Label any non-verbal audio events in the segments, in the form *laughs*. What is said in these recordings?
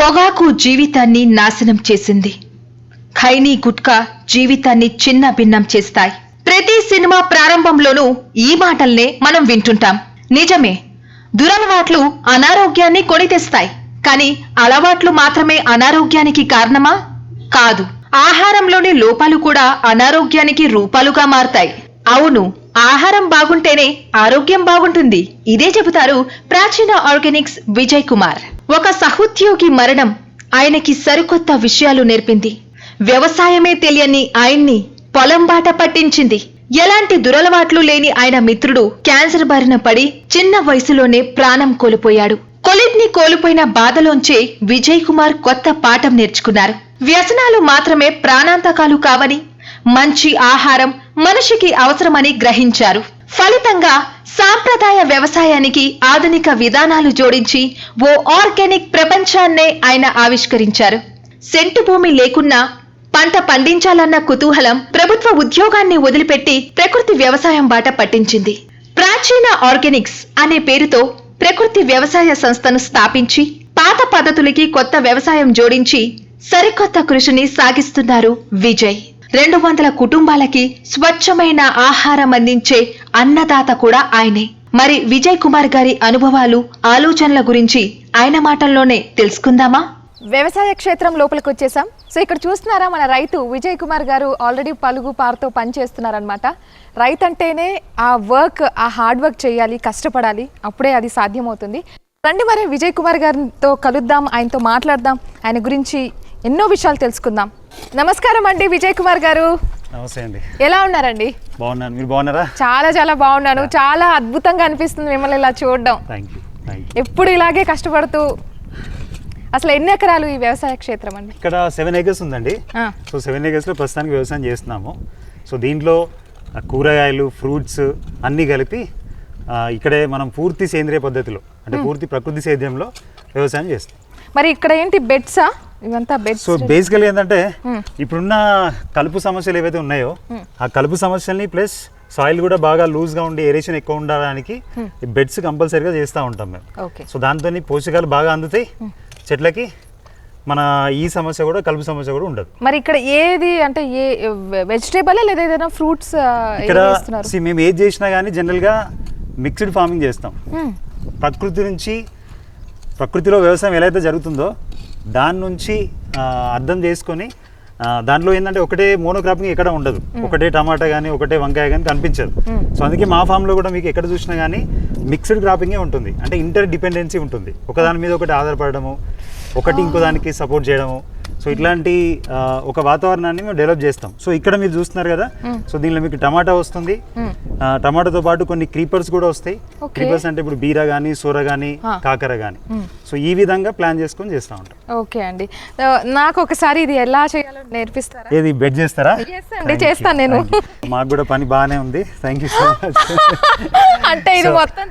పొగాకు జీవితాన్ని నాశనం చేసింది. ఖైనీ గుట్కా జీవితాన్ని చిన్న భిన్నం చేస్తాయి. ప్రతి సినిమా ప్రారంభంలోనూ ఈ మాటల్నే మనం వింటుంటాం. నిజమే దురలవాట్లు అనారోగ్యాన్ని కొని తెస్తాయి కానీ అలవాట్లు మాత్రమే అనారోగ్యానికి కారణమా? కాదు. ఆహారంలోని లోపాలు కూడా అనారోగ్యానికి రూపాలుగా మారతాయి. అవును ఆహారం బాగుంటేనే ఆరోగ్యం బాగుంటుంది. ఇదే చెబుతారు ప్రాచీన ఆర్గానిక్స్ విజయ్ కుమార్. ఒక సహోద్యోగి మరణం ఆయనకి సరికొత్త విషయాలు నేర్పింది. వ్యవసాయమే తెలియని ఆయన్ని పొలం బాట పట్టించింది. ఎలాంటి దురలవాట్లు లేని ఆయన మిత్రుడు క్యాన్సర్ బారిన పడి చిన్న వయసులోనే ప్రాణం కోల్పోయాడు. కొలిడ్ని కోల్పోయిన బాధలోంచే విజయ్ కుమార్ కొత్త పాఠం నేర్చుకున్నారు. వ్యసనాలు మాత్రమే ప్రాణాంతకాలు కావని మంచి ఆహారం మనిషికి అవసరమని గ్రహించారు. ఫలితంగా సాంప్రదాయ వ్యవసాయానికి ఆధునిక విధానాలు జోడించి ఓ ఆర్గానిక్ ప్రపంచాన్నే ఆయన ఆవిష్కరించారు. సెంటు భూమి లేకున్నా పంట పండించాలన్న కుతూహలం ప్రభుత్వ ఉద్యోగాన్ని వదిలిపెట్టి ప్రకృతి వ్యవసాయం బాట పట్టించింది. ప్రాచీన ఆర్గానిక్స్ అనే పేరుతో ప్రకృతి వ్యవసాయ సంస్థను స్థాపించి పాత పద్ధతులకి కొత్త వ్యవసాయం జోడించి సరికొత్త కృషిని సాగిస్తున్నారు విజయ్. రెండు వందల కుటుంబాలకి స్వచ్ఛమైన ఆహారం అందించే అన్నదాత కూడా ఆయనే. మరి విజయ్ కుమార్ గారి అనుభవాలు ఆలోచనల గురించి ఆయన మాటల్లోనే తెలుసుకుందామా? వ్యవసాయ క్షేత్రం లోపలికి వచ్చేసాం సో ఇక్కడ చూస్తున్నారా మన రైతు విజయ్ కుమార్ గారు ఆల్రెడీ పలుగు పారుతో పనిచేస్తున్నారనమాట రైతు అంటేనే ఆ వర్క్ ఆ హార్డ్ వర్క్ చేయాలి కష్టపడాలి అప్పుడే అది సాధ్యమవుతుంది. రండి మరి విజయ్ కుమార్ గారితో కలుద్దాం ఆయనతో మాట్లాడదాం. ఆయన గురించి ఎన్నో విషయాలు తెలుసుకుందాం. నమస్కారం అండి విజయ్ కుమార్ గారు. నమస్తే అండి. ఎలా ఉన్నారండి? బాగున్నాను. మీరు బాగున్నారా? చాలా చాలా బాగున్నాను. చాలా అద్భుతంగా అనిపిస్తుంది మిమ్మల్ని ఇలా చూడడం. ఎప్పుడు ఇలాగే కష్టపడుతూ అసలు ఎన్ని ఎకరాలు ఈ వ్యవసాయ క్షేత్రం అండి? ఇక్కడ సెవెన్ ఏకర్స్ ఉందండి. సో సెవెన్ ఏకర్స్లో ప్రస్తుతానికి వ్యవసాయం చేస్తున్నాము. సో దీంట్లో కూరగాయలు ఫ్రూట్స్ అన్నీ కలిపి ఇక్కడే మనం పూర్తి సేంద్రియ పద్ధతిలో అంటే పూర్తి ప్రకృతి సేద్యంలో వ్యవసాయం చేస్తాం మరి ఇక్కడ ఏంటి బెడ్సా? ఇవంతా సో బేసికల్ ఏంటంటే ఇప్పుడున్న కలుపు సమస్యలు ఏవైతే ఉన్నాయో ఆ కలుపు సమస్యల్ని ప్లస్ సాయిల్ కూడా బాగా లూజ్గా ఉండి ఏరేషన్ ఎక్కువ ఉండడానికి బెడ్స్ కంపల్సరీగా చేస్తూ ఉంటాం మేము. ఓకే సో దాంతో పోషకాలు బాగా అందుతాయి. చెట్లకి మన ఈ సమస్య కూడా కలుపు సమస్య కూడా ఉండదు. మరి ఇక్కడ ఏది అంటే ఏ వెజిటేబుల్ లేదా ఏదైనా ఫ్రూట్స్ ఇక్కడ మేము ఏది చేసినా కానీ జనరల్గా మిక్స్డ్ ఫార్మింగ్ చేస్తాం. ప్రకృతి నుంచి ప్రకృతిలో వ్యవసాయం ఎలా అయితే జరుగుతుందో దాని నుంచి అర్థం చేసుకొని దాంట్లో ఏంటంటే ఒకటే మోనోక్రాపింగ్ ఎక్కడ ఉండదు. ఒకటే టమాటా కానీ ఒకటే వంకాయ కానీ కనిపించదు. సో అందుకే మా ఫామ్లో కూడా మీకు ఎక్కడ చూసినా కానీ మిక్స్డ్ క్రాపింగే ఉంటుంది. అంటే ఇంటర్ డిపెండెన్సీ ఉంటుంది. ఒకదాని మీద ఒకటి ఆధారపడము ఒకటి ఇంకో దానికి సపోర్ట్ చేయడము సో ఇట్లాంటి ఒక వాతావరణాన్ని మేము డెవలప్ చేస్తాం. సో ఇక్కడ మీరు చూస్తున్నారు కదా సో దీనిలో మీకు టమాటా వస్తుంది. టమాటాతో పాటు కొన్ని క్రీపర్స్ కూడా వస్తాయి. క్రీపర్స్ అంటే ఇప్పుడు బీర కానీ సూర కానీ. కాకర కానీ సో ఈ విధంగా ప్లాన్ చేసుకొని చేస్తూ ఉంటాం. ఓకే అండి. నాకు ఒకసారి ఇది ఎలా చేయాలో నేర్పిస్తారా? ఏది బెడ్ చేస్తారా? అండి, చేస్తాను నేను. మాకు కూడా పని బాగానే ఉంది. థ్యాంక్ యూ సో మచ్ అంటే ఇది మొత్తం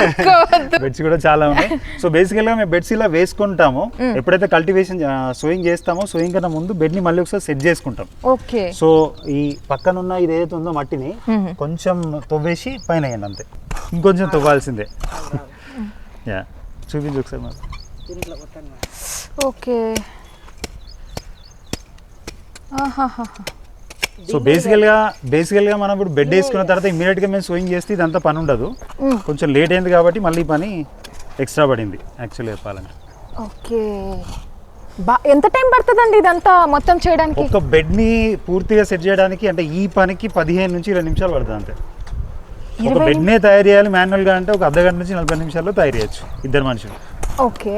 అనుకోవద్దు. *laughs* బెడ్స్ కూడా చాలా ఉన్నాయి. సో బేసికల్గా మేము బెడ్స్ ఇలా వేసుకుంటాము. ఎప్పుడైతే కల్టివేషన్ సోయింగ్ చేస్తామో సోయింగ్ కన్నా ముందు బెడ్ని మళ్ళీ ఒకసారి సెట్ చేసుకుంటాం. ఓకే. సో ఈ పక్కన ఉన్న ఇది ఏదైతే ఉందో మట్టిని కొంచెం తవ్వేసి పైన వేయండి అంతే. ఇంకొంచెం తవ్వాల్సిందే. *laughs* యా. చూపించు ఒకసారి మాకు. ఓకే. సో బేసికల్గా బేసికల్గా మనం ఇప్పుడు బెడ్ వేసుకున్న తర్వాత ఇమీడియట్గా మేము స్వింగ్ చేస్తే ఇదంతా పని ఉండదు. కొంచెం లేట్ అయింది కాబట్టి మళ్ళీ పని ఎక్స్ట్రా పడింది యాక్చువల్లీ చెప్పాలంటే. ఓకే. ఎంత టైం పడుతుందండి ఇదంతా మొత్తం చేయడానికి? ఒక బెడ్ని పూర్తిగా సెట్ చేయడానికి అంటే ఈ పనికి పదిహేను నుంచి ఇరవై నిమిషాలు పడుతుంది అంతే. ఒక ఇరవై బెడ్నే తయారు చేయాలి మాన్యువల్గా అంటే ఒక అర్ధ గంట నుంచి నలభై నిమిషాల్లో తయారు చేయొచ్చు ఇద్దరు మనుషులు. ఓకే.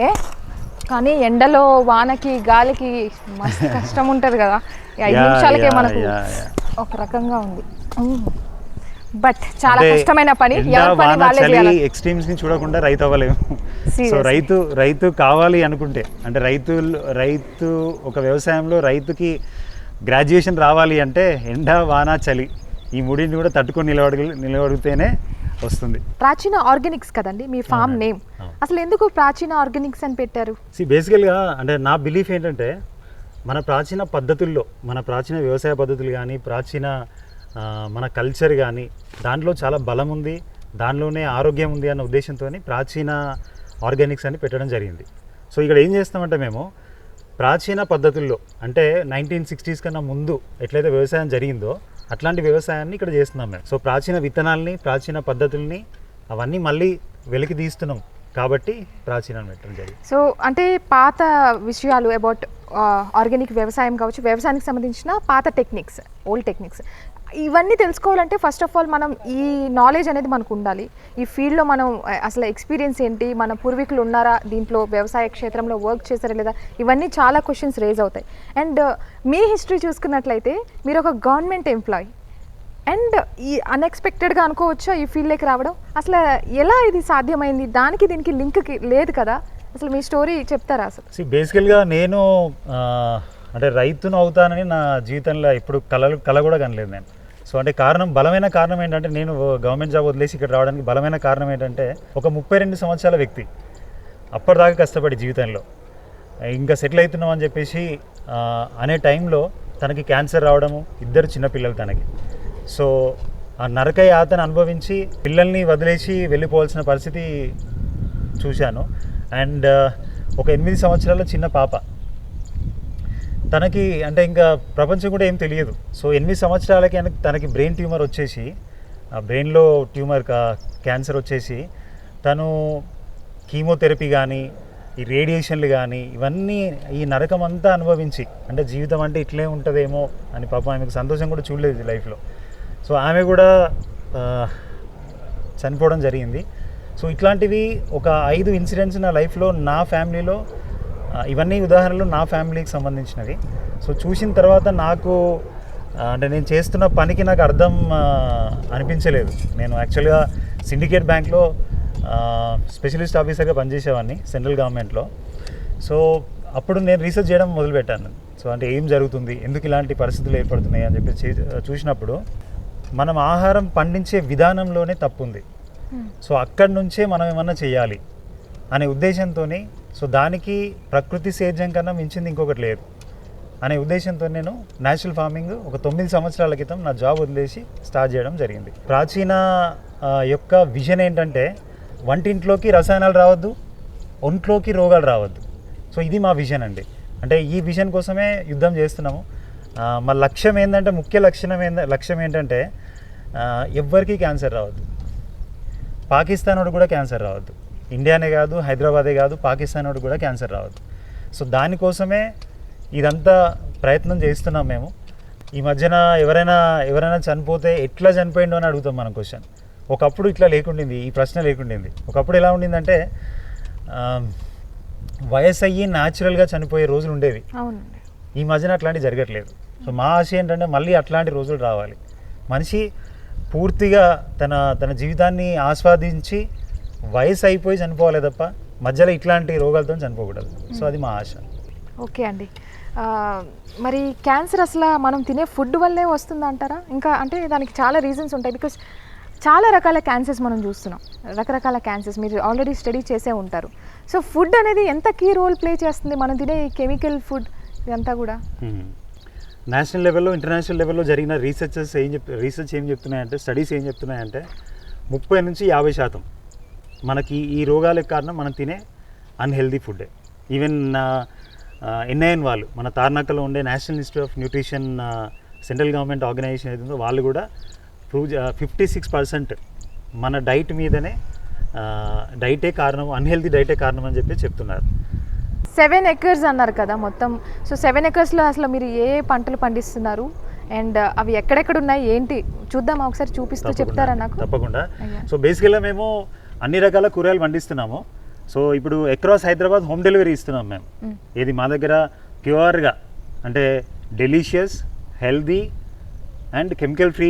కానీ ఎండలో వానకి గాలికి *laughs* కష్టం ఉంటుంది కదా. ఐదు నిమిషాలకే మనకు. ఒక రకంగా ఉంది. బట్ చాలా కష్టమైన పని చలి ఎక్స్ట్రీమ్స్ని చూడకుండా రైతు అవ్వలేము సో. రైతు రైతు కావాలి అనుకుంటే అంటే రైతు రైతు ఒక వ్యవసాయంలో రైతుకి గ్రాడ్యుయేషన్ రావాలి అంటే ఎండ వాన చలి ఈ మూడింటిని కూడా తట్టుకొని నిలబడ నిలబడితేనే వస్తుంది ప్రాచీన ఆర్గానిక్స్ కదండి మీ ఫామ్. నేమ్. అసలు ఎందుకు ప్రాచీన ఆర్గానిక్స్ అని పెట్టారు సి బేసికల్గా అంటే నా బిలీఫ్ ఏంటంటే మన ప్రాచీన పద్ధతుల్లో మన ప్రాచీన వ్యవసాయ పద్ధతులు కానీ ప్రాచీన మన కల్చర్ కానీ దాంట్లో చాలా బలం ఉంది దానిలోనే ఆరోగ్యం ఉంది అన్న ఉద్దేశంతో ప్రాచీన ఆర్గానిక్స్ అని పెట్టడం జరిగింది. సో ఇక్కడ ఏం చేస్తామంటే మేము ప్రాచీన పద్ధతుల్లో అంటే నైన్టీన్ సిక్స్టీస్ కన్నా ముందు ఎట్లయితే వ్యవసాయం జరిగిందో అట్లాంటి వ్యవసాయాన్ని ఇక్కడ చేస్తున్నాం మేము. సో ప్రాచీన విత్తనాల్ని ప్రాచీన పద్ధతుల్ని అవన్నీ మళ్ళీ వెలికి తీస్తున్నాం కాబట్టి ప్రాచీనం పెట్టడం జరిగింది. సో అంటే పాత విషయాలు అబౌట్ ఆర్గానిక్ వ్యవసాయం కావచ్చు వ్యవసాయానికి సంబంధించిన పాత టెక్నిక్స్ ఓల్డ్ టెక్నిక్స్. ఇవన్నీ తెలుసుకోవాలంటే ఫస్ట్ ఆఫ్ ఆల్ మనం ఈ నాలెడ్జ్ అనేది మనకు ఉండాలి. ఈ ఫీల్డ్లో మనం అసలు ఎక్స్పీరియన్స్ ఏంటి? మన పూర్వీకులు ఉన్నారా? దీంట్లో వ్యవసాయ క్షేత్రంలో వర్క్ చేశారా లేదా? ఇవన్నీ చాలా క్వశ్చన్స్ రేజ్ అవుతాయి. అండ్ uh, మీ హిస్టరీ చూసుకున్నట్లయితే మీరు ఒక గవర్నమెంట్ ఎంప్లాయీ అండ్ ఈ అన్ఎక్స్పెక్టెడ్గా అనుకోవచ్చా ఈ ఫీల్డ్లోకి రావడం? అసలు ఎలా ఇది సాధ్యమైంది? దానికి దీనికి లింక్ లేదు కదా? అసలు మీ స్టోరీ చెప్తారా అసలు? బేసికల్గా నేను అంటే రైతును అవుతానని నా జీవితంలో ఇప్పుడు కళలు కళ కూడా కనలేదు నేను. సో అంటే కారణం బలమైన కారణం ఏంటంటే నేను గవర్నమెంట్ జాబ్ వదిలేసి ఇక్కడ రావడానికి బలమైన కారణం ఏంటంటే ఒక ముప్పై రెండు సంవత్సరాల వ్యక్తి అప్పటిదాకా కష్టపడి జీవితంలో. ఇంకా సెటిల్ అవుతున్నాం అని చెప్పేసి అనే టైంలో తనకి క్యాన్సర్ రావడము ఇద్దరు చిన్నపిల్లలు తనకి. సో ఆ నరక యాతను అనుభవించి పిల్లల్ని వదిలేసి వెళ్ళిపోవాల్సిన పరిస్థితి చూశాను. అండ్ ఒక ఎనిమిది సంవత్సరాల చిన్న పాప. తనకి అంటే ఇంకా ప్రపంచం కూడా ఏం తెలియదు. సో ఎనిమిది సంవత్సరాలకి తనకి బ్రెయిన్ ట్యూమర్ వచ్చేసి ఆ బ్రెయిన్లో ట్యూమర్ క్యాన్సర్ వచ్చేసి తను కీమోథెరపీ కానీ ఈ రేడియేషన్లు కానీ ఇవన్నీ ఈ నరకం అంతా అనుభవించి అంటే జీవితం అంటే ఇట్లే ఉంటుందేమో అని పాపం ఆమెకు సంతోషం కూడా చూడలేదు లైఫ్లో. సో ఆమె కూడా చనిపోవడం జరిగింది. సో ఇట్లాంటివి ఒక ఐదు ఇన్సిడెంట్స్ నా లైఫ్లో నా ఫ్యామిలీలో ఇవన్నీ ఉదాహరణలు నా ఫ్యామిలీకి సంబంధించినవి. సో చూసిన తర్వాత నాకు అంటే నేను చేస్తున్న పనికి నాకు అర్థం అనిపించలేదు. నేను యాక్చువల్గా సిండికేట్ బ్యాంక్లో స్పెషలిస్ట్ ఆఫీసర్గా పనిచేసేవాడిని సెంట్రల్ గవర్నమెంట్లో. సో అప్పుడు నేను రీసెర్చ్ చేయడం మొదలుపెట్టాను. సో అంటే ఏం జరుగుతుంది? ఎందుకు ఇలాంటి పరిస్థితులు ఏర్పడుతున్నాయి? అని చెప్పి చూసినప్పుడు మనం ఆహారం పండించే విధానంలోనే తప్పు ఉంది సో అక్కడి నుంచే మనం ఏమన్నా చేయాలి అనే ఉద్దేశంతో సో దానికి ప్రకృతి సేద్యం కన్నా మించింది ఇంకొకటి లేదు. అనే ఉద్దేశంతో నేను న్యాచురల్ ఫార్మింగ్ ఒక తొమ్మిది సంవత్సరాల క్రితం నా జాబ్ వదిలేసి స్టార్ట్ చేయడం జరిగింది. ప్రాచీన యొక్క విజన్ ఏంటంటే వంటింట్లోకి రసాయనాలు రావద్దు ఒంట్లోకి రోగాలు రావద్దు. సో ఇది మా విజన్ అండి. అంటే ఈ విజన్ కోసమే యుద్ధం చేస్తున్నాము. మా లక్ష్యం ఏంటంటే ముఖ్య లక్షణం ఏంద లక్ష్యం ఏంటంటే ఎవ్వరికీ క్యాన్సర్ రావద్దు. పాకిస్తాన్ వాడు కూడా క్యాన్సర్ రావద్దు. ఇండియానే కాదు హైదరాబాదే కాదు పాకిస్తాన్ వాడు కూడా క్యాన్సర్ రావద్దు. సో దానికోసమే ఇదంతా ప్రయత్నం చేస్తున్నాం మేము. ఈ మధ్యన ఎవరైనా ఎవరైనా చనిపోతే ఎట్లా చనిపోయిండు అని అడుగుతాం మనం క్వశ్చన్ ఒకప్పుడు ఇట్లా లేకుండింది ఈ ప్రశ్న లేకుండింది. ఒకప్పుడు ఎలా ఉండిందంటే వయసు అయ్యి న్యాచురల్గా చనిపోయే రోజులు ఉండేవి. ఈ మధ్యన అట్లాంటివి జరగట్లేదు. సో మా ఆశ ఏంటంటే మళ్ళీ అట్లాంటి రోజులు రావాలి. మనిషి పూర్తిగా తన తన జీవితాన్ని ఆస్వాదించి వయసు అయిపోయి చనిపోవాలి తప్ప మధ్యలో ఇట్లాంటి రోగాలతో చనిపోకూడదు. సో అది మా ఆశ. ఓకే అండి. ఆ, మరి క్యాన్సర్ అసలు మనం తినే ఫుడ్ వల్లే వస్తుంది అంటారా ఇంకా అంటే దానికి చాలా రీజన్స్ ఉంటాయి. బికాస్ చాలా రకాల క్యాన్సర్స్ మనం చూస్తున్నాం. రకరకాల క్యాన్సర్స్ మీరు ఆల్రెడీ స్టడీ చేసే ఉంటారు. సో ఫుడ్ అనేది ఎంత కీ రోల్ ప్లే చేస్తుంది? మనం తినే కెమికల్ ఫుడ్ ఇదంతా కూడా? నేషనల్ లెవెల్లో ఇంటర్నేషనల్ లెవెల్లో జరిగిన రీసెర్చెస్ ఏం చెప్ రీసెర్చ్ ఏం చెప్తున్నాయంటే స్టడీస్ ఏం చెప్తున్నాయంటే ముప్పై నుంచి యాభై శాతం మనకి ఈ రోగాలకు కారణం మనం తినే అన్హెల్దీ ఫుడ్డే ఈవెన్ ఎన్ఐఎన్ వాళ్ళు మన తార్నాకలో ఉండే national institute of nutrition central government organisation ఏదైతుందో వాళ్ళు కూడా ప్రూవ్ ఫిఫ్టీ సిక్స్ పర్సెంట్ మన డైట్ మీదనే డైటే కారణం అన్హెల్దీ డైటే కారణం అని చెప్పి చెప్తున్నారు. సెవెన్ ఎకర్స్ అన్నారు కదా మొత్తం. సో సెవెన్ ఎకర్స్లో అసలు మీరు ఏ ఏ పంటలు పండిస్తున్నారు? అండ్ అవి ఎక్కడెక్కడ ఉన్నాయి? ఏంటి? చూద్దామా? ఒకసారి చూపిస్తూ చెప్తారా నాకు? తప్పకుండా. సో బేసికల్గా మేము అన్ని రకాల కూరగాయలు పండిస్తున్నాము సో ఇప్పుడు అక్రాస్ హైదరాబాద్ హోమ్ డెలివరీ ఇస్తున్నాం మేము. ఇది మా దగ్గర ప్యూర్గా అంటే delicious healthy and chemical free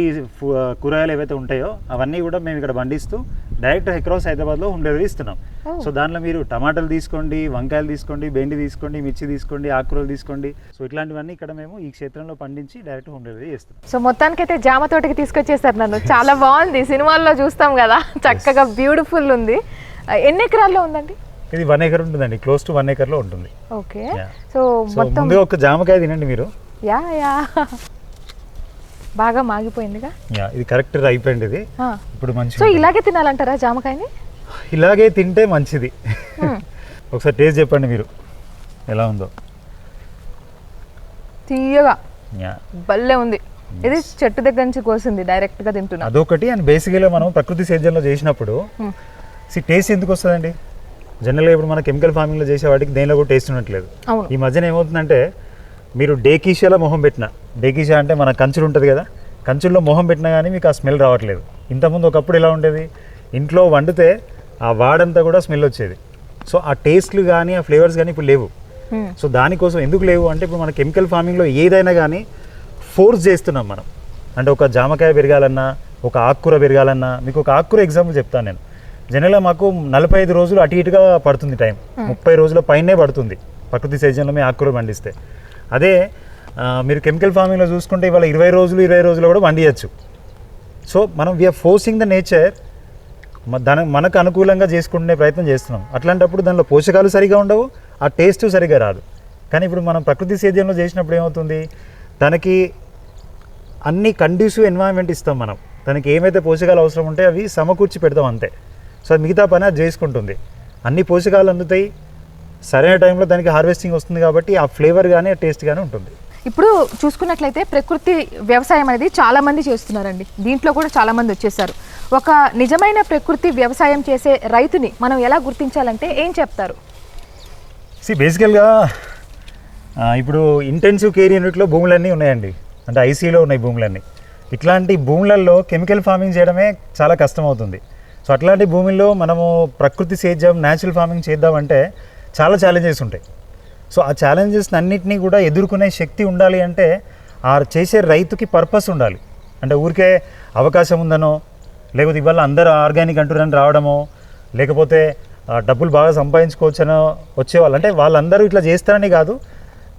కూరగాయలు ఏవైతే ఉంటాయో అవన్నీ కూడా మేము ఇక్కడ పండిస్తూ డైరెక్ట్ అక్రాస్ హైదరాబాద్లో హోమ్ డెలివరీ ఇస్తున్నాం. సో దాంట్లో మీరు టమాటాలు తీసుకోండి వంకాయలు తీసుకోండి బెండి తీసుకోండి మిర్చి తీసుకోండి ఆకుకూరలు తీసుకోండి. సో ఇట్లాంటివన్నీ ఇక్కడ మేము ఈ క్షేత్రంలో పండించి డైరెక్ట్ హోమ్ డెలివరీ చేస్తున్నాం. సో మొత్తానికైతే జామ తోటకి తీసుకొచ్చేసారు నన్ను. చాలా బాగుంది. సినిమాల్లో చూస్తాం కదా. చక్కగా బ్యూటిఫుల్ ఉంది. ఎన్ని ఎకరాల్లో ఉందండి? ఇది వన్ ఎకర్ ఉంటుందండి. క్లోజ్ టు వన్ ఎకర్లో ఉంటుంది. ఓకే. సో మొత్తం ఒక జామకాయ తినండి మీరు. యా యా బాగా మాగిపోయిందిగా? యా ఇది కరెక్ట్ అయిపోయింది ఇది. ఇప్పుడు మంచి సో ఇలాగే తినాలంటారా జామకాయని? ఇలాగే తింటే మంచిది. *laughs* ఒకసారి టేస్ట్ చెప్పండి మీరు. ఎలా ఉందో. తీయగా. యా. భలే ఉంది. ఇది చెట్టు దగ్గర నుంచి కోసింది డైరెక్ట్గా తింటున్నా. అదొకటి అండ్ బేసిక్గా మనం ప్రకృతి సేద్యంలో చేసినప్పుడు. సి టేస్ట్ ఎందుకు వస్తుందండి? జనరల్గా ఇప్పుడు మన కెమికల్ ఫార్మింగ్లో చేసే వాటికి దేనిలో కూడా టేస్ట్ ఉండట్లేదు. ఈ మధ్యన ఏమవుతుందంటే మీరు డేకీషాలో మొహం పెట్టిన. డేకీషా అంటే మన కంచులు ఉంటుంది కదా? కంచుల్లో మొహం పెట్టినా కానీ మీకు ఆ స్మెల్ రావట్లేదు. ఇంతకుముందు ఒకప్పుడు ఎలా ఉండేది? ఇంట్లో వండితే ఆ వాడంతా కూడా స్మెల్ వచ్చేది. సో ఆ టేస్ట్లు కానీ ఆ ఫ్లేవర్స్ కానీ ఇప్పుడు లేవు. సో దానికోసం ఎందుకు లేవు? అంటే ఇప్పుడు మన కెమికల్ ఫార్మింగ్లో ఏదైనా కానీ ఫోర్స్ చేస్తున్నాం మనం. అంటే ఒక జామకాయ పెరగాలన్నా ఒక ఆకుకూర పెరగాలన్నా మీకు ఒక ఆకుకూర ఎగ్జాంపుల్ చెప్తాను నేను. జనరల్గా మాకు నలభై ఐదు రోజులు అటు ఇటుగా పడుతుంది టైం. ముప్పై రోజుల పైనే పడుతుంది. ప్రకృతి సేద్యంలో మేము ఆకుకూర పండిస్తే. అదే మీరు కెమికల్ ఫార్మింగ్లో చూసుకుంటే ఇవాళ ఇరవై రోజులు ఇరవై రోజులు కూడా పండియచ్చు సో మనం వీఆర్ ఫోర్సింగ్ ద నేచర్ దాని మనకు అనుకూలంగా చేసుకునే ప్రయత్నం చేస్తున్నాం. అట్లాంటప్పుడు దానిలో పోషకాలు సరిగా ఉండవు ఆ టేస్ట్ సరిగా రాదు. కానీ ఇప్పుడు మనం ప్రకృతి సేద్యంలో చేసినప్పుడు ఏమవుతుంది? దానికి అన్ని కండ్యూసివ్ ఎన్వైరన్మెంట్ ఇస్తాం మనం. దానికి ఏమైతే పోషకాలు అవసరం ఉంటే అవి సమకూర్చి పెడతాం అంతే. సో అది మిగతా పని అది చేసుకుంటుంది. అన్ని పోషకాలు అందుతాయి సరైన టైంలో దానికి హార్వెస్టింగ్ వస్తుంది కాబట్టి ఆ ఫ్లేవర్ కానీ టేస్ట్ కానీ ఉంటుంది. ఇప్పుడు చూసుకున్నట్లయితే ప్రకృతి వ్యవసాయం అనేది చాలా మంది చేస్తున్నారండి. దీంట్లో కూడా చాలా మంది వచ్చేసారు. ఒక నిజమైన ప్రకృతి వ్యవసాయం చేసే రైతుని మనం ఎలా గుర్తించాలంటే ఏం చెప్తారు? సి బేసికల్గా ఇప్పుడు ఇంటెన్సివ్ కేర్ యూనిట్లో భూములన్నీ ఉన్నాయండి. అంటే ఐసీలో ఉన్నాయి భూములన్నీ. ఇట్లాంటి భూములలో కెమికల్ ఫార్మింగ్ చేయడమే చాలా కష్టం అవుతుంది సో అట్లాంటి భూముల్లో మనము ప్రకృతి సేద్యం న్యాచురల్ ఫార్మింగ్ చేద్దామంటే చాలా ఛాలెంజెస్ ఉంటాయి. సో ఆ ఛాలెంజెస్ అన్నిటినీ కూడా ఎదుర్కొనే శక్తి ఉండాలి అంటే ఆ చేసే రైతుకి పర్పస్ ఉండాలి. అంటే ఊరికే అవకాశం ఉందనో లేకపోతే ఇవాళ అందరూ ఆర్గానిక్ అంటున్నారని రావడమో లేకపోతే డబ్బులు బాగా సంపాదించుకోవచ్చనో వచ్చేవాళ్ళు అంటే వాళ్ళందరూ ఇట్లా చేస్తారని కాదు.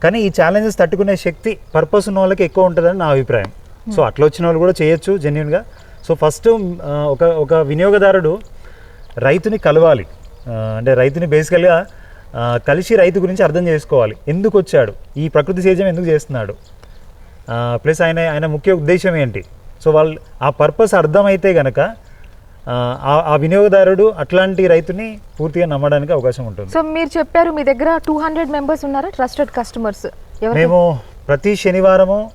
కానీ ఈ ఛాలెంజెస్ తట్టుకునే శక్తి పర్పస్ ఉన్న వాళ్ళకి ఎక్కువ ఉంటుందని నా అభిప్రాయం. సో అట్లా వచ్చిన వాళ్ళు కూడా చేయొచ్చు జెన్యున్గా సో ఫస్ట్ ఒక ఒక వినియోగదారుడు రైతుని కలవాలి. అంటే రైతుని బేసికల్గా కలిసి రైతు గురించి అర్థం చేసుకోవాలి. ఎందుకు వచ్చాడు? ఈ ప్రకృతి సేద్యం ఎందుకు చేస్తున్నాడు? ప్లస్ ఆయన ఆయన ముఖ్య ఉద్దేశం ఏంటి? సో వాళ్ళు ఆ పర్పస్ అర్థమైతే గనక ఆ, వినియోగదారుడు అట్లాంటి రైతుని పూర్తిగా నమ్మడానికి అవకాశం ఉంటుంది. సో మీరు చెప్పారు మీ దగ్గర టూ హండ్రెడ్ మెంబర్స్ ఉన్నారా? Trusted customers. మేము ప్రతి శనివారము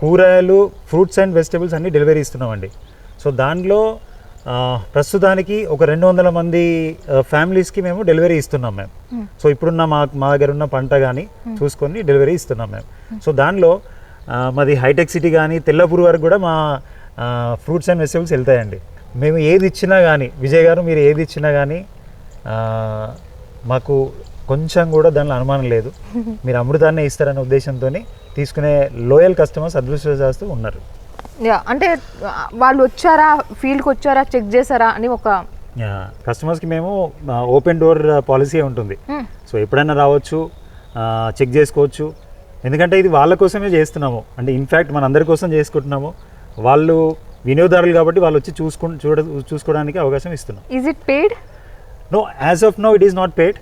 కూరగాయలు ఫ్రూట్స్ అండ్ వెజిటబుల్స్ అన్ని డెలివరీ ఇస్తున్నామండి. సో దాంట్లో ఆ, ప్రస్తుతానికి ఒక రెండు వందల మంది ఫ్యామిలీస్కి మేము డెలివరీ ఇస్తున్నాం మేము. సో ఇప్పుడున్న మా మా దగ్గర ఉన్న పంట కానీ చూసుకొని డెలివరీ ఇస్తున్నాం మేము. సో దానిలో మాది హైటెక్ సిటీ కానీ తెల్లపూర్ వరకు కూడా మా ఫ్రూట్స్ అండ్ వెజిటబుల్స్ వెళ్తాయండి. మేము ఏది ఇచ్చినా కానీ విజయ్ గారు మీరు ఏది ఇచ్చినా కానీ మాకు కొంచెం కూడా దానిలో అనుమానం లేదు. *laughs* మీరు అమృతాన్నే ఇస్తారనే ఉద్దేశంతో తీసుకునే లోయల్ కస్టమర్స్ అదృష్టశాస్తూ ఉన్నారు. అంటే వాళ్ళు వచ్చారా ఫీల్డ్కి వచ్చారా చెక్ చేశారా అని ఒక కస్టమర్స్కి మేము ఓపెన్ డోర్ పాలసీ ఉంటుంది. Hmm. సో ఎప్పుడైనా రావచ్చు చెక్ చేసుకోవచ్చు. ఎందుకంటే ఇది వాళ్ళ కోసమే చేస్తున్నాము. అంటే ఇన్ఫ్యాక్ట్ మన అందరి కోసం చేసుకుంటున్నాము. వాళ్ళు వినియోగదారులు కాబట్టి వాళ్ళు వచ్చి చూసుకు చూడ చూసుకోవడానికి అవకాశం ఇస్తున్నాం. Is it paid no as of no it is not paid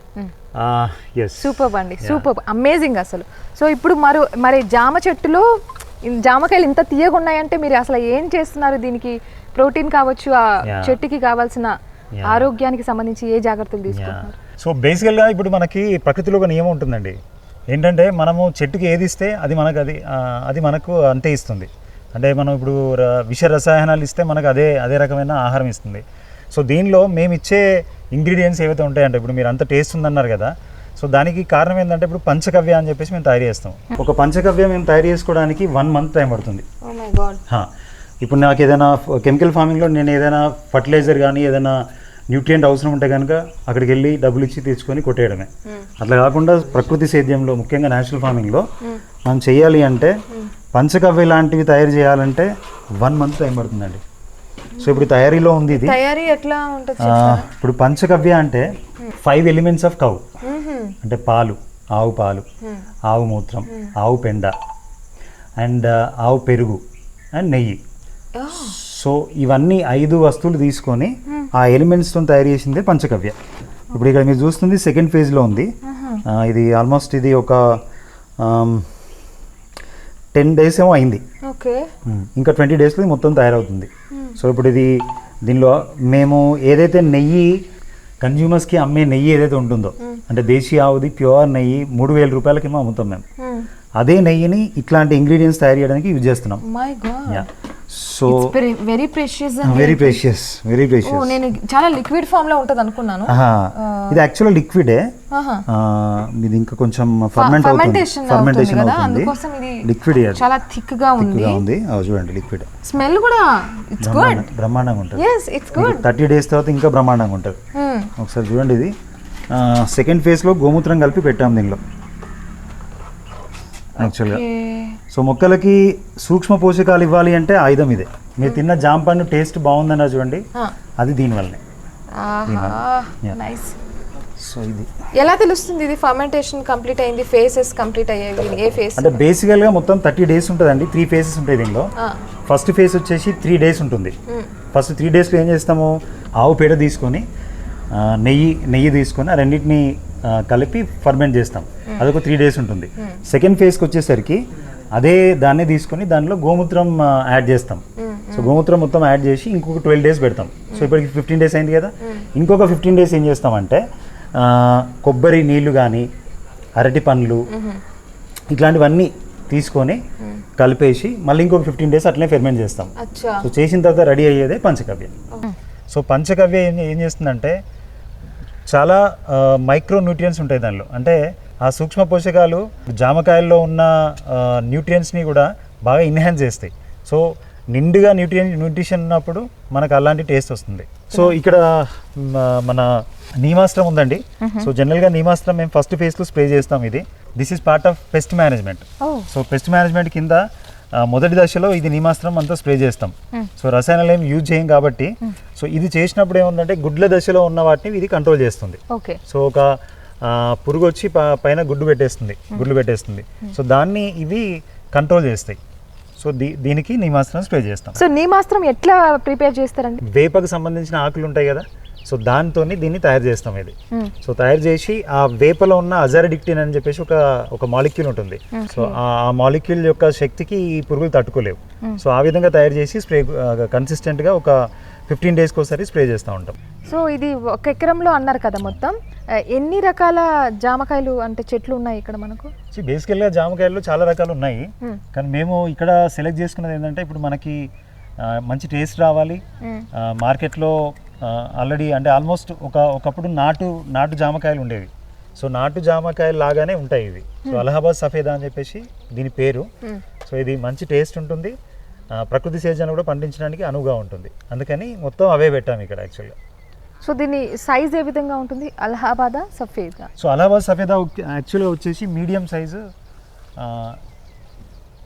yes super అండి. సూపర్ అమేజింగ్ అసలు. సో ఇప్పుడు మరి మరి జామ చెట్టులో జామకాయలు ఇంత తీయగా ఉన్నాయంటే మీరు అసలు ఏం చేస్తున్నారు? దీనికి ప్రోటీన్ కావచ్చు ఆ. చెట్టుకి కావాల్సిన. ఆరోగ్యానికి సంబంధించి ఏ జాగ్రత్తలు తీసుకుంటున్నారు? సో బేసికల్గా ఇప్పుడు మనకి ప్రకృతిలో ఒక నియమం ఉంటుందండి. ఏంటంటే మనము చెట్టుకి ఏది ఇస్తే అది మనకు అది అది మనకు అంతే ఇస్తుంది. అంటే మనం ఇప్పుడు విష రసాయనాలు ఇస్తే మనకు అదే అదే రకమైన ఆహారం ఇస్తుంది. సో దీనిలో మేము ఇచ్చే ఇంగ్రీడియంట్స్ ఏవైతే ఉంటాయంటే ఇప్పుడు మీరు అంత టేస్ట్ ఉందన్నారు కదా సో దానికి కారణం ఏంటంటే ఇప్పుడు పంచకవ్య అని చెప్పేసి మేము తయారు చేస్తాం. ఒక పంచకవ్య మేము తయారు చేసుకోవడానికి వన్ మంత్ టైం పడుతుంది. ఇప్పుడు నాకు ఏదైనా కెమికల్ ఫార్మింగ్లో నేను ఏదైనా ఫర్టిలైజర్ కానీ ఏదైనా న్యూట్రియంట్ అవసరం ఉంటే కనుక అక్కడికి వెళ్ళి డబ్బులు ఇచ్చి తెచ్చుకొని కొట్టేయడమే. అట్లా కాకుండా ప్రకృతి సేద్యంలో ముఖ్యంగా నేషనల్ ఫార్మింగ్లో మనం చేయాలి అంటే పంచకవ్య లాంటివి తయారు చేయాలంటే వన్ మంత్ టైం పడుతుందండి. సో ఇప్పుడు తయారీలో ఉంది ఇది. తయారీ ఎట్లా ఉంటుంది ఇప్పుడు పంచకవ్య అంటే ఫైవ్ ఎలిమెంట్స్ ఆఫ్ కౌ అంటే పాలు ఆవు పాలు ఆవు మూత్రం ఆవు పెండ అండ్ ఆవు పెరుగు అండ్ నెయ్యి. సో ఇవన్నీ ఐదు వస్తువులు తీసుకొని ఆ ఎలిమెంట్స్తో తయారు చేసిందే పంచకవ్య. ఇప్పుడు ఇక్కడ మీరు చూస్తుంది సెకండ్ ఫేజ్లో ఉంది. ఇది ఆల్మోస్ట్ ఇది ఒక టెన్ డేస్ ఏమో అయింది. ఇంకా ట్వంటీ డేస్లో మొత్తం తయారవుతుంది. సో ఇప్పుడు ఇది దీనిలో మేము ఏదైతే నెయ్యి కన్జ్యూమర్స్కి అమ్మే నెయ్యి ఏదైతే ఉంటుందో అంటే దేశీ ఆవుది ప్యూర్ నెయ్యి మూడు వేల రూపాయలకి మేము అమ్ముతాం మేము. అదే నెయ్యిని ఇట్లాంటి ఇంగ్రీడియంట్స్ తయారు చేయడానికి యూజ్ చేస్తున్నాం. So very precious very precious very precious నేను చాలా లిక్విడ్ ఫామ్లో ఉంటది అనుకున్నాను ఇది యాక్చువల్ లిక్విడే ఆహా. ఇది ఇంకా కొంచెం ఫర్మెంట్ అవుతుంది. ఫర్మెంటేషన్ అవుతుంది ఫర్మెంటేషన్ అవుతుంది. అందుకోసం ఇది లిక్విడ్ చాలా థిక్గా ఉంది. ఉంది చూడండి లిక్విడ్ స్మెల్ కూడా ఇట్స్ గుడ్ బ్రహ్మాండంగా ఉంటుంది. Yes it's good thirty days తర్వాత ఇంకా బ్రహ్మాండంగా ఉంటుంది. ఒకసారి చూడండి ఇది. సెకండ్ ఫేజ్లో గోమూత్రం కలిపి పెట్టాం దీనిలో. యాక్చువల్గా. సో మొక్కలకి సూక్ష్మ పోషకాలు ఇవ్వాలి అంటే ఆయుధం ఇదే. మీరు తిన్న జామ పండు టేస్ట్ బాగుందన్న చూడండి. అది దీనివల్లనే. నైస్ సో ఇది. ఎలా తెలుస్తుంది ఇది? ఫర్మెంటేషన్ కంప్లీట్ అయింది ఫేసెస్ కంప్లీట్ అయ్యేవి ఏ ఫేస్ అంటే బేసికల్గా మొత్తం థర్టీ డేస్ ఉంటుందండి. త్రీ ఫేసెస్ ఉంటాయి దీనిలో. ఫస్ట్ ఫేజ్ వచ్చేసి త్రీ డేస్ ఉంటుంది. ఫస్ట్ త్రీ డేస్లో ఏం చేస్తాము? ఆవు పేడ తీసుకొని నెయ్యి నెయ్యి తీసుకొని రెండింటిని కలిపి ఫర్మెంట్ చేస్తాం. అదొక త్రీ డేస్ ఉంటుంది. సెకండ్ ఫేజ్కి వచ్చేసరికి అదే దాన్ని తీసుకొని దానిలో గోమూత్రం యాడ్ చేస్తాం. సో గోమూత్రం మొత్తం యాడ్ చేసి ఇంకొక ట్వెల్వ్ డేస్ పెడతాం. సో ఇప్పటికి ఫిఫ్టీన్ డేస్ అయింది కదా? ఇంకొక ఫిఫ్టీన్ డేస్ ఏం చేస్తామంటే కొబ్బరి నీళ్ళు కానీ అరటి పండ్లు ఇట్లాంటివన్నీ తీసుకొని కలిపేసి మళ్ళీ ఇంకొక ఫిఫ్టీన్ డేస్ అట్లనే ఫెర్మెంట్ చేస్తాం. సో చేసిన తర్వాత రెడీ అయ్యేదే పంచకవ్య. సో పంచకవ్య ఏం ఏం చేస్తుందంటే చాలా మైక్రో న్యూట్రియన్స్ ఉంటాయి దానిలో. అంటే ఆ సూక్ష్మ పోషకాలు జామకాయల్లో ఉన్న న్యూట్రియన్స్ని కూడా బాగా ఇన్హాన్స్ చేస్తాయి. సో నిండుగా న్యూట్రియన్ న్యూట్రిషన్ ఉన్నప్పుడు మనకు అలాంటి టేస్ట్ వస్తుంది. సో ఇక్కడ మన నీమాస్త్రం ఉందండి. సో జనరల్గా నీమాస్త్రం మేము ఫస్ట్ ఫేజ్లో స్ప్రే చేస్తాం ఇది. This is part of pest management so pest management కింద మొదటి దశలో ఇది నీమాస్త్రం అంతా స్ప్రే చేస్తాం. సో రసాయనాలు ఏం యూజ్ చేయం కాబట్టి సో ఇది చేసినప్పుడు ఏముందంటే గుడ్ల దశలో ఉన్న వాటిని ఇది కంట్రోల్ చేస్తుంది. సో ఒక పురుగు వచ్చి పైన గుడ్డు పెట్టేస్తుంది గుడ్లు పెట్టేస్తుంది. సో దాన్ని ఇవి కంట్రోల్ చేస్తాయి. సో దీ దీనికి నీమాస్త్రం స్ప్రే చేస్తాం. సో నీ మాస్త్రం ఎట్లా ప్రిపేర్ చేస్తారండి? వేపకు సంబంధించిన ఆకులు ఉంటాయి కదా సో దాంతోని దీన్ని తయారు చేస్తాం ఇది. Hmm. సో తయారు చేసి ఆ వేపలో ఉన్న అజారడిక్టిన్ అని చెప్పేసి ఒక ఒక మాలిక్యూల్ ఉంటుంది. సో ఆ మాలిక్యూల్ యొక్క శక్తికి ఈ పురుగులు తట్టుకోలేవు. సో ఆ విధంగా తయారు చేసి స్ప్రే కన్సిస్టెంట్గా ఒక ఫిఫ్టీన్ డేస్కి ఒకసారి స్ప్రే చేస్తూ ఉంటాం. సో ఇది ఒక ఎకరంలో అన్నారు కదా మొత్తం. ఎన్ని రకాల జామకాయలు అంటే చెట్లు ఉన్నాయి ఇక్కడ మనకు? బేసికల్గా జామకాయల్లో చాలా రకాలు ఉన్నాయి. కానీ మేము ఇక్కడ సెలెక్ట్ చేసుకున్నది ఏంటంటే ఇప్పుడు మనకి మంచి టేస్ట్ రావాలి. మార్కెట్లో ఆల్రెడీ అంటే ఆల్మోస్ట్ ఒక ఒకప్పుడు నాటు నాటు జామకాయలు ఉండేవి. సో నాటు జామకాయలు లాగానే ఉంటాయి ఇవి. సో అలహాబాద్ సఫేదా అని చెప్పేసి దీని పేరు. సో ఇది మంచి టేస్ట్ ఉంటుంది. ప్రకృతి సేద్యాన్ని కూడా పండించడానికి అనువుగా ఉంటుంది. అందుకని మొత్తం అవే పెట్టాము ఇక్కడ యాక్చువల్గా సో దీని సైజ్ ఏ విధంగా ఉంటుంది? అలహాబాదా సఫేదా? సో అలహాబాద్ సఫేదా యాక్చువల్గా వచ్చేసి మీడియం సైజు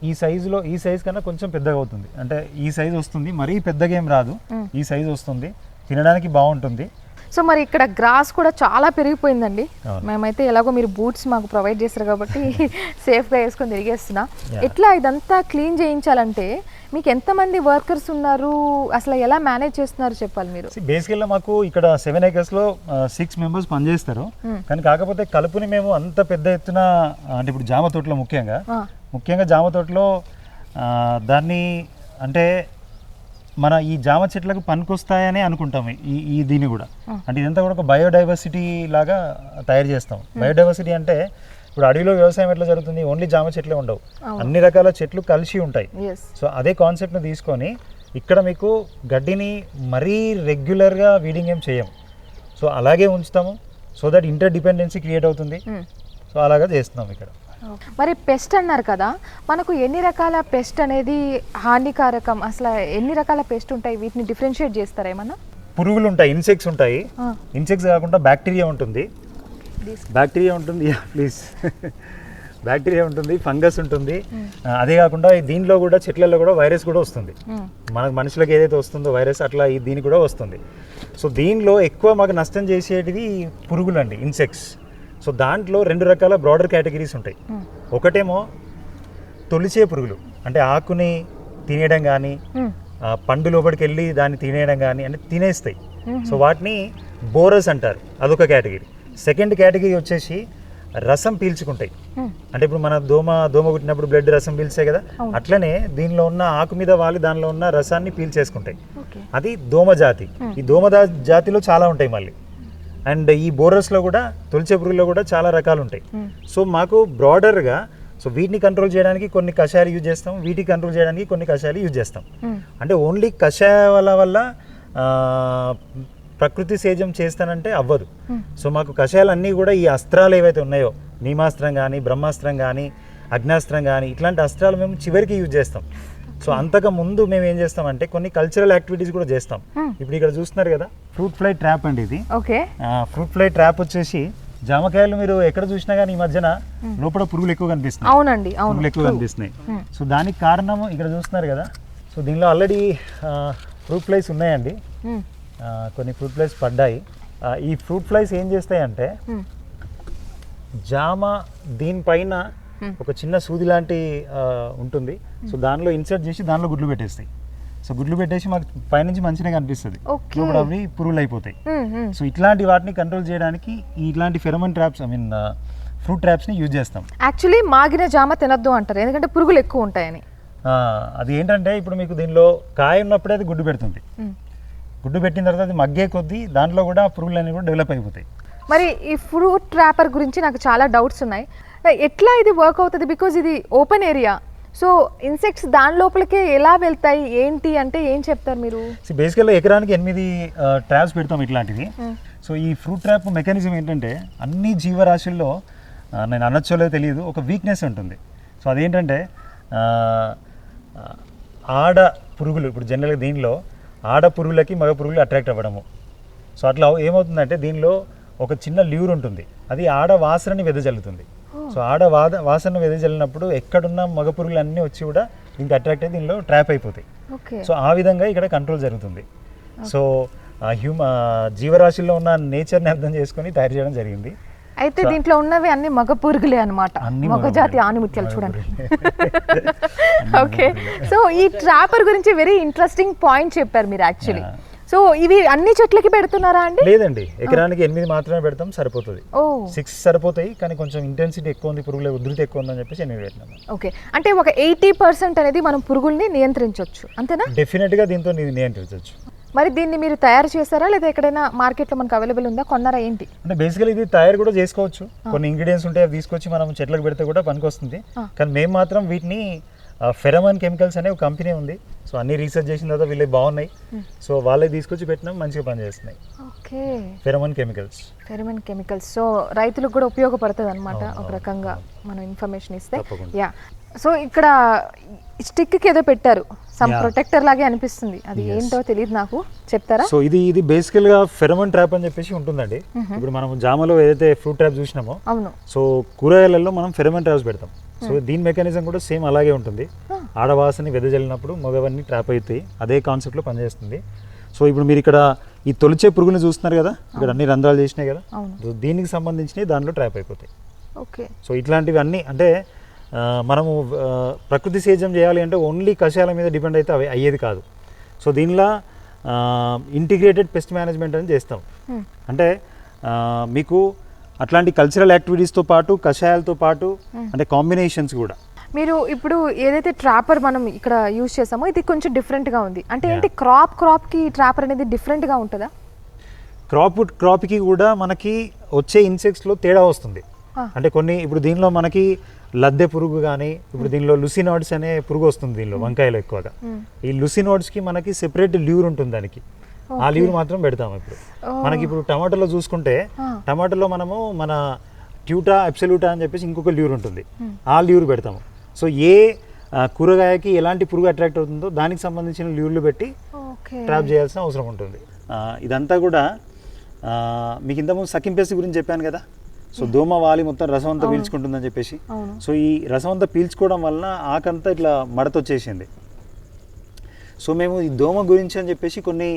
ఈ సైజులో ఈ సైజ్ కన్నా కొంచెం పెద్దగా అవుతుంది. అంటే ఈ సైజ్ వస్తుంది మరీ పెద్దగా ఏం రాదు. ఈ సైజ్ వస్తుంది తినడానికి బాగుంటుంది. సో మరి ఇక్కడ గ్రాస్ కూడా చాలా పెరిగిపోయిందండి. మేమైతే ఎలాగో మీరు బూట్స్ మాకు ప్రొవైడ్ చేస్తారు కాబట్టి *laughs* సేఫ్గా వేసుకొని తిరిగేస్తున్నా. ఎట్లా ఇదంతా క్లీన్ చేయించాలంటే మీకు ఎంతమంది వర్కర్స్ ఉన్నారు? అసలు ఎలా మేనేజ్ చేస్తున్నారు చెప్పాలి మీరు? బేసికల్గా మాకు ఇక్కడ సెవెన్ ఏకర్స్లో సిక్స్ మెంబర్స్ పనిచేస్తారు. కానీ కాకపోతే కలుపుని మేము అంత పెద్ద ఎత్తున అంటే ఇప్పుడు జామ తోటలో ముఖ్యంగా ముఖ్యంగా జామ తోటలో దాన్ని అంటే మన ఈ జామ చెట్లకు పనికొస్తాయని అనుకుంటాం ఈ ఈ దీన్ని కూడా. అంటే ఇదంతా కూడా ఒక బయోడైవర్సిటీ లాగా తయారు చేస్తాం బయోడైవర్సిటీ అంటే ఇప్పుడు అడవిలో వ్యవసాయం ఎట్లా జరుగుతుంది? ఓన్లీ జామ చెట్లే ఉండవు. అన్ని రకాల చెట్లు కలిసి ఉంటాయి. సో అదే కాన్సెప్ట్ని తీసుకొని ఇక్కడ మీకు గడ్డిని మరీ రెగ్యులర్గా వీడింగ్ ఏం చేయం. సో అలాగే ఉంచుతాము. So that interdependency create అవుతుంది. సో అలాగా చేస్తున్నాం ఇక్కడ. మరి పెస్ట్ అన్నారు కదా మనకు ఎన్ని రకాల పెస్ట్ అనేది హానికారకం? అసలు ఎన్ని రకాల పెస్ట్ ఉంటాయి? వీటిని డిఫరెన్షియేట్ చేస్తారా ఏమన్నా? పురుగులు ఉంటాయి ఇన్సెక్ట్స్ ఉంటాయి. ఇన్సెక్ట్స్ కాకుండా బ్యాక్టీరియా ఉంటుంది. బ్యాక్టీరియా ఉంటుంది ప్లీజ్ బ్యాక్టీరియా ఉంటుంది ఫంగస్ ఉంటుంది. ఆ, అదే కాకుండా దీనిలో కూడా చెట్లలో కూడా వైరస్ కూడా వస్తుంది. మ్మ్. మనకు మనుషులకు ఏదైతే వస్తుందో వైరస్ అట్లా ఈ దీనికి కూడా వస్తుంది. సో దీనిలో ఎక్కువ మాకు నష్టం చేసేటివి పురుగులు అండి ఇన్సెక్ట్స్ సో దాంట్లో రెండు రకాల బ్రాడర్ కేటగిరీస్ ఉంటాయి. మ్మ్. ఒకటేమో తొలిచే పురుగులు అంటే ఆకుని తినేయడం కానీ పండు లోపలికి వెళ్ళి దాన్ని తినేయడం కానీ అంటే తినేస్తాయి. సో వాటిని బోరస్ అంటారు అదొక కేటగిరీ సెకండ్ కేటగిరీ వచ్చేసి రసం పీల్చుకుంటాయి. అంటే ఇప్పుడు మన దోమ దోమ కుట్టినప్పుడు బ్లడ్ రసం పీల్చాయి కదా? అట్లనే దీనిలో ఉన్న ఆకు మీద వాలి దానిలో ఉన్న రసాన్ని పీల్చేసుకుంటాయి. అది దోమ జాతి. ఈ దోమ జాతిలో చాలా ఉంటాయి మళ్ళీ. అండ్ ఈ బోరస్లో కూడా తొలిచే పురుగులో కూడా చాలా రకాలు ఉంటాయి. సో మాకు బ్రాడర్గా సో వీటిని కంట్రోల్ చేయడానికి కొన్ని కషాయాలు యూజ్ చేస్తాం. వీటిని కంట్రోల్ చేయడానికి కొన్ని కషాయాలు యూజ్ చేస్తాం. అంటే ఓన్లీ కషాయాల వల్ల ప్రకృతి సేద్యం చేస్తానంటే అవ్వదు. సో మాకు కషాయాలన్నీ కూడా ఈ అస్త్రాలు ఏవైతే ఉన్నాయో నీమాస్త్రం కానీ బ్రహ్మాస్త్రం కానీ అగ్నాస్త్రం కానీ ఇట్లాంటి అస్త్రాలు మేము చివరికి యూజ్ చేస్తాం. సో అంతకు ముందు మేము ఏం చేస్తామంటే కొన్ని కల్చరల్ యాక్టివిటీస్ కూడా చేస్తాం. ఇప్పుడు ఇక్కడ చూస్తున్నారు కదా ఫ్రూట్ ఫ్లై ట్రాప్ అండి ఇది. ఓకే. ఫ్రూట్ ఫ్లై ట్రాప్ వచ్చేసి జామకాయలు మీరు ఎక్కడ చూసినా కానీ ఈ మధ్యన లోపల పురుగులు ఎక్కువ కనిపిస్తున్నాయి. అవునండి అవును. పురుగులు ఎక్కువ కనిపిస్తున్నాయి. సో దానికి కారణం ఇక్కడ చూస్తున్నారు కదా. సో దీనిలో ఆల్రెడీ ఫ్రూట్ ఫ్లైస్ ఉన్నాయండి. కొన్ని ఫ్రూట్ ఫ్లైస్ పడ్డాయి. ఈ ఫ్రూట్ ఫ్లైస్ ఏం చేస్తాయంటే. జామ దీనిపైన ఒక చిన్న సూది లాంటి ఉంటుంది. సో దానిలో ఇన్సర్ట్ చేసి దానిలో గుడ్లు పెట్టేస్తాయి. సో గుడ్లు పెట్టేసి మాకు పైనుంచి మంచిగా కనిపిస్తుంది. లోపల అవి పురుగులు అయిపోతాయి. సో ఇట్లాంటి వాటిని కంట్రోల్ చేయడానికి ఇట్లాంటి pheromone traps I mean fruit ట్రాప్స్ని use చేస్తాం. యాక్చువల్లీ మాగిన జామ తినొద్దు అంటారు. ఎందుకంటే పురుగులు ఎక్కువ ఉంటాయని. అది ఏంటంటే ఇప్పుడు మీకు దీనిలో కాయ ఉన్నప్పుడే అది గుడ్డు పెడుతుంది. గుడ్డు పెట్టిన తర్వాత అది మగ్గే కొద్దీ దాంట్లో కూడా పురుగులు అనేవి కూడా డెవలప్ అయిపోతాయి. మరి ఈ ఫ్రూట్ ట్రాపర్ గురించి నాకు చాలా డౌట్స్ ఉన్నాయి. ఎట్లా ఇది వర్క్ అవుతుంది? బికాజ్ ఇది ఓపెన్ ఏరియా సో ఇన్సెక్ట్స్ దాని లోపలికే ఎలా వెళ్తాయి? ఏంటి? అంటే ఏం చెప్తారు మీరు? బేసికల్గా ఎకరానికి ఎనిమిది ట్రాప్స్ పెడతాం ఇట్లాంటివి. సో ఈ ఫ్రూట్ ట్రాప్ మెకానిజం ఏంటంటే అన్ని జీవరాశుల్లో నేను అనొచ్చో లేదో తెలియదు ఒక వీక్నెస్ ఉంటుంది. సో అదేంటంటే ఆడ పురుగులు ఇప్పుడు జనరల్గా దీనిలో ఆడ పురుగులకి మగ పురుగులు అట్రాక్ట్ అవ్వడము. సో అట్లా ఏమవుతుందంటే దీనిలో ఒక చిన్న ల్యూర్ ఉంటుంది. అది ఆడ వాసనని వెదజల్లుతుంది. సో ఆడ వాద వాసన వెదజల్లినప్పుడు ఎక్కడున్న మగ పురుగులు అన్నీ వచ్చి కూడా దీనికి అట్రాక్ట్ అయ్యి దీనిలో ట్రాప్ అయిపోతాయి. సో ఆ విధంగా ఇక్కడ కంట్రోల్ జరుగుతుంది. సో హ్యూమ జీవరాశుల్లో ఉన్న నేచర్ని అర్థం చేసుకొని తయారు చేయడం జరిగింది. అయితే దీంట్లో ఉన్నవి అన్ని మగ పురుగులే అనమాట అన్ని మగ మగ జాతి పురుగులే. ఆనుముత్యాలు చూడండి. *laughs* ఓకే. సో ఈ ట్రాపర్ గురించి వెరీ ఇంట్రెస్టింగ్ పాయింట్ చెప్పారు మీరు యాక్చువల్లీ. సో ఇవి అన్ని చెట్లకి పెడుతున్నారా అండి? లేదండి. ఎకరానికి ఎనిమిది మాత్రమే పెడతాం సరిపోతుంది. ఓ. సిక్స్ సరిపోతాయి కానీ కొంచెం ఇంటెన్సిటీ ఎక్కువ ఉంది పురుగుల ఉధృతి ఎక్కువ ఉందని చెప్పేసి ఎనిమిది పెట్టినాము ఓకే. అంటే ఒక ఎయిటీ పర్సెంట్ అనేది మనం పురుగుల్ని నియంత్రించవచ్చు అంతేనా? డెఫినెట్గా దీంతో నియంత్రించవచ్చు మరి దీన్ని మీరు తయారు చేస్తారా లేదా ఎక్కడైనా మార్కెట్లో మనకు అవైలబుల్ ఉందా? కొన్నారా ఏంటి? అంటే బేసికల్ ఇది తయారు కూడా చేసుకోవచ్చు. కొన్ని ఇంగ్రీడియంట్స్ ఉంటాయి అవి తీసుకొచ్చి మనం చెట్లకు పెడితే కూడా పనికొస్తుంది. కానీ మేము మాత్రం వీటిని ఫెరమన్ కెమికల్స్ అనే ఒక కంపెనీ ఉంది. సో అన్ని రీసెర్చ్ చేసిన తర్వాత వీళ్ళకి బాగున్నాయి. సో వాళ్ళే తీసుకొచ్చి పెట్టినాం మంచిగా పనిచేస్తున్నాయి. Okay. Pheromone chemicals pheromone chemicals so రైతులకు కూడా ఉపయోగపడుతుంది అనమాట ఒక రకంగా మనం ఇన్ఫర్మేషన్ ఇస్తే. యా సో ఇక్కడ స్టిక్కి ఏదో పెట్టారు. సమ్. ప్రొటెక్టర్ లాగే అనిపిస్తుంది. అది ఏంటో తెలియదు నాకు. చెప్తారా? సో ఇది ఇది బేసికల్గా ఫెరమన్ ట్రాప్ అని చెప్పేసి ఉంటుందండి. ఇప్పుడు మనం జామలో ఏదైతే ఫ్రూట్ ట్రాప్ చూసినామో అవును. సో కూరగాయలలో మనం ఫెరమన్ ట్రాప్స్ పెడతాం. సో దీని మెకానిజం కూడా సేమ్ అలాగే ఉంటుంది. ఆడవాసని వెదజల్లినప్పుడు మగవన్నీ ట్రాప్ అవుతాయి. అదే కాన్సెప్ట్లో పనిచేస్తుంది. సో ఇప్పుడు మీరు ఇక్కడ ఈ తొలిచే పురుగుని చూస్తున్నారు కదా? ఇక్కడ అన్ని రంధ్రాలు చేసినాయి కదా? దీనికి సంబంధించినవి దాంట్లో ట్రాప్ అయిపోతాయి. ఓకే. సో ఇట్లాంటివి అన్నీ అంటే మనము ప్రకృతి సేద్యం చేయాలి అంటే ఓన్లీ కషాయాల మీద డిపెండ్ అయితే అవి అయ్యేది కాదు. సో దీనిలో ఇంటిగ్రేటెడ్ పెస్ట్ మేనేజ్మెంట్ అని చేస్తాం. అంటే ఆ, మీకు అట్లాంటి కల్చరల్ యాక్టివిటీస్తో పాటు కషాయాలతో పాటు అంటే కాంబినేషన్స్ కూడా. మీరు ఇప్పుడు ఏదైతే ట్రాపర్ మనం ఇక్కడ యూజ్ చేసామో ఇది కొంచెం డిఫరెంట్గా ఉంది. అంటే ఏంటి క్రాప్ క్రాప్కి ట్రాపర్ అనేది డిఫరెంట్గా ఉంటుందా? క్రాప్ క్రాప్కి కూడా మనకి వచ్చే ఇన్సెక్ట్స్లో తేడా వస్తుంది. అంటే కొన్ని ఇప్పుడు దీనిలో మనకి లద్దె పురుగు కానీ ఇప్పుడు దీనిలో లుసినాడ్స్ అనే పురుగు వస్తుంది దీనిలో వంకాయలో ఎక్కువగా. ఈ లుసినాడ్స్కి మనకి సెపరేట్ ల్యూర్ ఉంటుంది దానికి. ఆ ల్యూర్ మాత్రం పెడతాం ఇప్పుడు. మనకి ఇప్పుడు టమాటోలో చూసుకుంటే. టమాటోలో మనము మన ట్యూటా అబ్సల్యూటా అని చెప్పేసి ఇంకొక ల్యూర్ ఉంటుంది. ఆ ల్యూర్ పెడతాము. సో ఏ కూరగాయకి ఎలాంటి పురుగు అట్రాక్ట్ అవుతుందో దానికి సంబంధించిన ల్యూర్లు పెట్టి ట్రాప్ చేయాల్సిన అవసరం ఉంటుంది. ఇదంతా కూడా మీకు ఇంతకుముందు సకింగ్ పెస్ట్ గురించి చెప్పాను కదా? సో దోమ వాలి మొత్తం రసం అంతా పీల్చుకుంటుందని చెప్పేసి. సో ఈ రసం అంతా పీల్చుకోవడం వలన ఆకంతా ఇట్లా మడత వచ్చేసింది సో మేము ఈ దోమ గురించి అని చెప్పేసి కొన్ని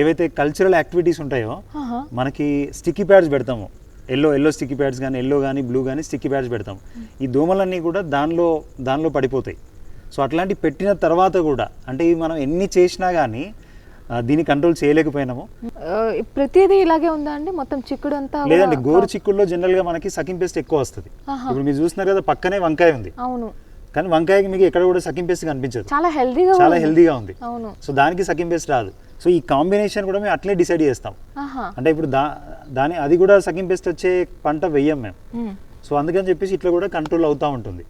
ఏవైతే కల్చరల్ యాక్టివిటీస్ ఉంటాయో. మనకి స్టిక్కీ ప్యాడ్స్ పెడతాము. ఎల్లో ఎల్లో స్టిక్కీ ప్యాడ్స్ కానీ ఎల్లో కానీ బ్లూ కానీ స్టిక్కీ ప్యాడ్స్ పెడతాం ఈ దోమలన్నీ కూడా దానిలో దానిలో పడిపోతాయి. సో అట్లాంటి పెట్టిన తర్వాత కూడా అంటే ఇవి మనం ఎన్ని చేసినా కానీ దీన్ని కంట్రోల్ చేయలేకపోయినాము. ప్రతిదీ ఇలాగే ఉందా అండి? మొత్తం చిక్కుడు అంతా లేదండి గోరు చిక్కుల్లో జనరల్గా మనకి సకింగ్ పేస్ట్ ఎక్కువ వస్తుంది. ఇప్పుడు మీరు చూస్తున్నారు కదా పక్కనే వంకాయ ఉంది. అవును. కానీ వంకాయకి మీకు ఎక్కడ కూడా సకింగ్ పేస్ట్ కనిపించదు. చాలా హెల్దీగా చాలా హెల్దీగా ఉంది. అవును. సో దానికి సకింగ్ పేస్ట్ రాదు. సో ఈ కాంబినేషన్ కూడా మేము అట్లే డిసైడ్ చేస్తాం. అంటే ఇప్పుడు దా దాని అది కూడా సకింగ్ పెస్ట్ వచ్చే పంట వెయ్యం మేము. సో అందుకని చెప్పేసి ఇట్లా కూడా కంట్రోల్ అవుతూ ఉంటుంది.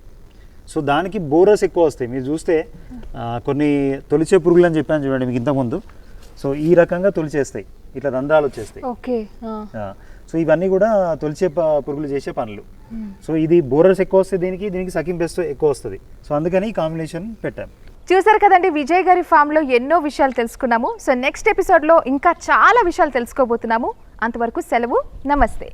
సో దానికి బోరస్ ఎక్కువ వస్తాయి. మీరు చూస్తే కొన్ని తొలిచే పురుగులు అని చెప్పాను చూడండి మీకు ఇంతకుముందు. సో ఈ రకంగా తొలిచేస్తాయి. ఇట్లా రంధ్రాలు వచ్చేస్తాయి. ఓకే సో ఇవన్నీ కూడా తొలిచే పురుగులు చేసే పనులు. సో ఇది బోరస్ ఎక్కువ వస్తుంది దీనికి దీనికి సకింగ్ పెస్ట్ ఎక్కువ వస్తుంది. సో అందుకని ఈ కాంబినేషన్ పెట్టాం. చూసారు కదండి విజయ్ గారి ఫామ్లో ఎన్నో విషయాలు తెలుసుకున్నాము. సో నెక్స్ట్ ఎపిసోడ్లో ఇంకా చాలా విషయాలు తెలుసుకోబోతున్నాము. అంతవరకు సెలవు నమస్తే.